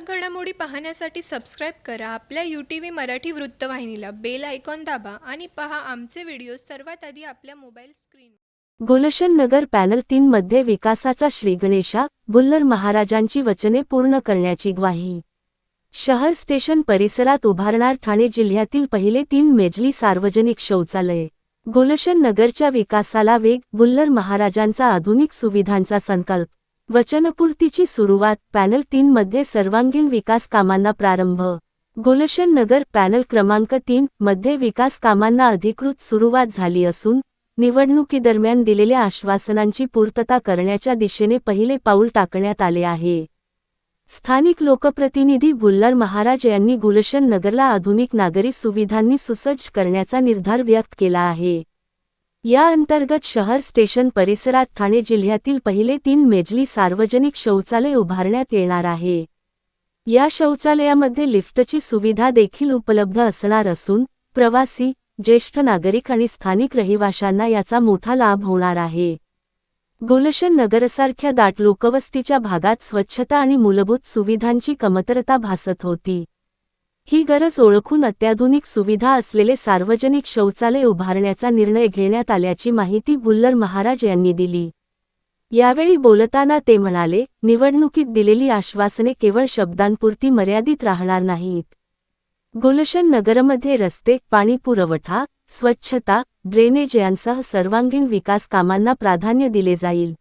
ठळक घडामोडी पाहण्यासाठी सबस्क्राईब करा. आपल्या यू टी व्ही मराठी वृत्तवाहिनीला बेल आयकॉन दाबा आणि पहा आमचे व्हिडिओ सर्वात आधी आपल्या mobile screen Gulshan Nagar panel तीन मध्ये विकासाचा श्रीगणेशा बुल्लर महाराजांची वचने पूर्ण करण्याची ग्वाही. शहर स्टेशन परिसरात उभारणार ठाणे जिल्ह्यातील पहिले तीन मेजली सार्वजनिक शौचालये. गुलशन नगरच्या विकासाला वेग बुल्लर महाराजांचा आधुनिक सुविधांचा संकल्प. वचनपूर्तीची सुरुवात पॅनल तीनमध्ये सर्वांगीण विकास कामांना प्रारंभ. गुलशन नगर पॅनल क्रमांक तीन मध्ये विकास कामांना अधिकृत सुरुवात झाली असून निवडणुकीदरम्यान दिलेल्या आश्वासनांची पूर्तता करण्याच्या दिशेने पहिले पाऊल टाकण्यात आले आहे. स्थानिक लोकप्रतिनिधी बुल्लर महाराज यांनी गुलशन नगरला आधुनिक नागरी सुविधांनी सुसज्ज करण्याचा निर्धार व्यक्त केला आहे. या अंतर्गत शहर स्टेशन परिसरात ठाणे जिल्ह्यातील पहिले तीन मेजली सार्वजनिक शौचालय उभारण्यात येणार आहे. या शौचालयामध्ये लिफ्टची सुविधा देखील उपलब्ध असणार असून प्रवासी ज्येष्ठ नागरिक आणि स्थानिक रहिवाशांना याचा मोठा लाभ होणार आहे. गुलशन नगरसारख्या दाट लोकवस्तीच्या भागात स्वच्छता आणि मूलभूत सुविधांची कमतरता भासत होती. ही गरज ओळखून अत्याधुनिक सुविधा असलेले सार्वजनिक शौचालय उभारण्याचा निर्णय घेण्यात आल्याची माहिती बुल्लर महाराज यांनी दिली. यावेळी बोलताना ते म्हणाले निवडणुकीत दिलेली आश्वासने केवळ शब्दांपुरती मर्यादित राहणार नाहीत. गुलशन नगरमध्ये रस्ते पाणी पुरवठा स्वच्छता ड्रेनेज यांसह सर्वांगीण विकास कामांना प्राधान्य दिले जाईल.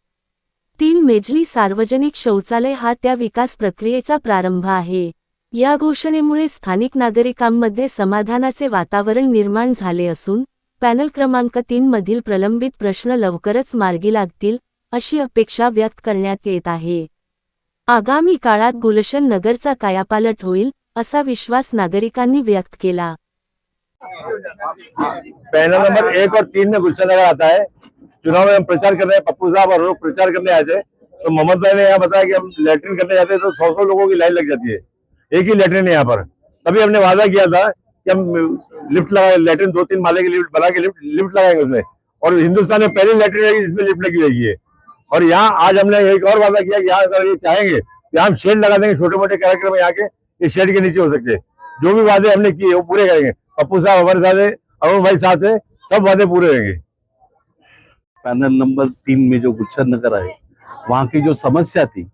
तीन मेजली सार्वजनिक शौचालय हा त्या विकास प्रक्रियेचा प्रारंभ आहे. या घोषणेमुळे स्थानिक नागरिकांमध्ये समाधानाचे वातावरण निर्माण झाले असून पॅनल क्रमांक तीनमधील प्रलंबित प्रश्न लवकरच मार्गी लागतील अशी अपेक्षा व्यक्त करण्यात येत आहे. आगामी काळात गुलशन नगरचा कायापालट होईल असा विश्वास नागरिकांनी व्यक्त केला. पैनल नंबर एक और तीन में गुलशन नगर आता है। चुनाव में हम प्रचार कर रहे हैं। पप्पू साहब और लोग प्रचार करने आए थे। तो मोहम्मद भाई ने यहाँ बताया कि हम लेटरिन करने जाते हैं तो सौ सौ लोगों की लाइन लग जाती है। एक ही लेटरिन है यहाँ पर। तभी हमने वादा किया था कि हम लिफ्ट लगा लेटरिन दो तीन माले की लिफ्ट बना के लिफ्ट लिफ्ट लगाएँगे उसमें। और हिंदुस्तान में पहली लेटरिन रहेगी जिसमें लिफ्ट लगी रहेगी और यहाँ आज हमने एक और वादा किया कि यहाँ अगर ये चाहेंगे, कि हम शेड लगा देंगे छोटे मोटे कार्यक्रम यहाँ के शेड के नीचे हो सकते। हैं जो भी वादे हमने किए, वो पूरे करेंगे। पप्पू साहब हमारे साथ है अरुण भाई साथ है, सब वादे पूरे होंगे। पैनल नंबर तीन में जो गुलशन नगर है वहाँ की जो समस्या थी,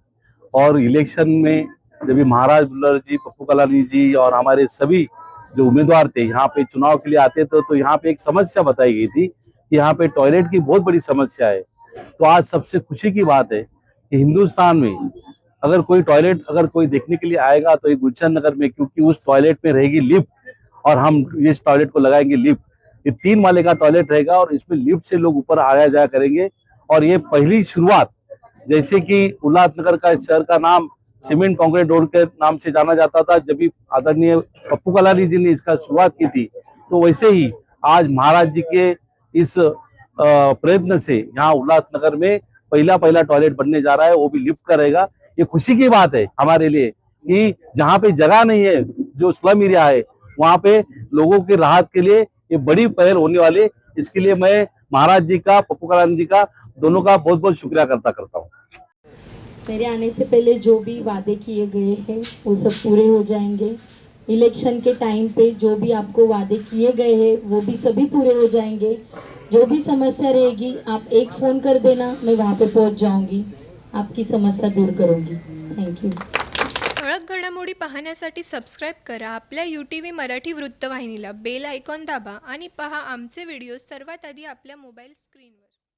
और इलेक्शन में जब ये महाराज बुल्लर जी, पप्पू कलानी जी और हमारे सभी जो उम्मीदवार थे यहाँ पे चुनाव के लिए आते थे तो यहाँ पे एक समस्या बताई गई थी कि यहाँ पे टॉयलेट की बहुत बड़ी समस्या है। तो आज सबसे खुशी की बात है कि हिंदुस्तान में अगर कोई टॉयलेट अगर कोई देखने के लिए आएगा तो ये गुलशन नगर में, क्योंकि उस टॉयलेट में रहेगी लिफ्ट और हम इस टॉयलेट को लगाएँगे लिफ्ट। ये तीन माले का टॉयलेट रहेगा और इसमें लिफ्ट से लोग ऊपर आया जाया करेंगे। और ये पहली शुरुआत, जैसे कि उल्लासनगर का शहर का नाम सीमेंट कंक्रीट रोड के नाम से जाना जाता था। जब भी आदरणीय पप्पू कलानी जी ने इसका शुरुआत की थी तो वैसे ही आज महाराज जी के इस प्रयत्न से यहाँ उल्लासनगर में पहला पहला टॉयलेट बनने जा रहा है, वो भी लिफ्ट करेगा। ये खुशी की बात है हमारे लिए कि जहाँ पे जगह नहीं है, जो स्लम एरिया है, वहाँ पे लोगों की राहत के लिए ये बड़ी पहल होने वाली इसके लिए मैं महाराज जी का, पप्पू कलानी जी का, दोनों का बहुत बहुत शुक्रिया करता करता हूँ। मेरे आने से पहले जो भी वादे किए गए हैं वो सब पूरे हो जाएंगे। इलेक्शन के टाइम पे जो भी आपको वादे किए गए हैं वो भी सभी पूरे हो जाएंगे। जो भी समस्या रहेगी आप एक फ़ोन कर देना मैं वहाँ पे पहुँच जाऊँगी। आपकी समस्या दूर करूँगी। थैंक यू ठळक घडामोडी पाहण्यासाठी सबस्क्राईब करा. आपल्या यू टी व्ही मराठी वृत्तवाहिनीला बेल आयकॉन दाबा आणि पहा आमचे व्हिडिओ सर्वात आधी आपल्या मोबाईल स्क्रीनवर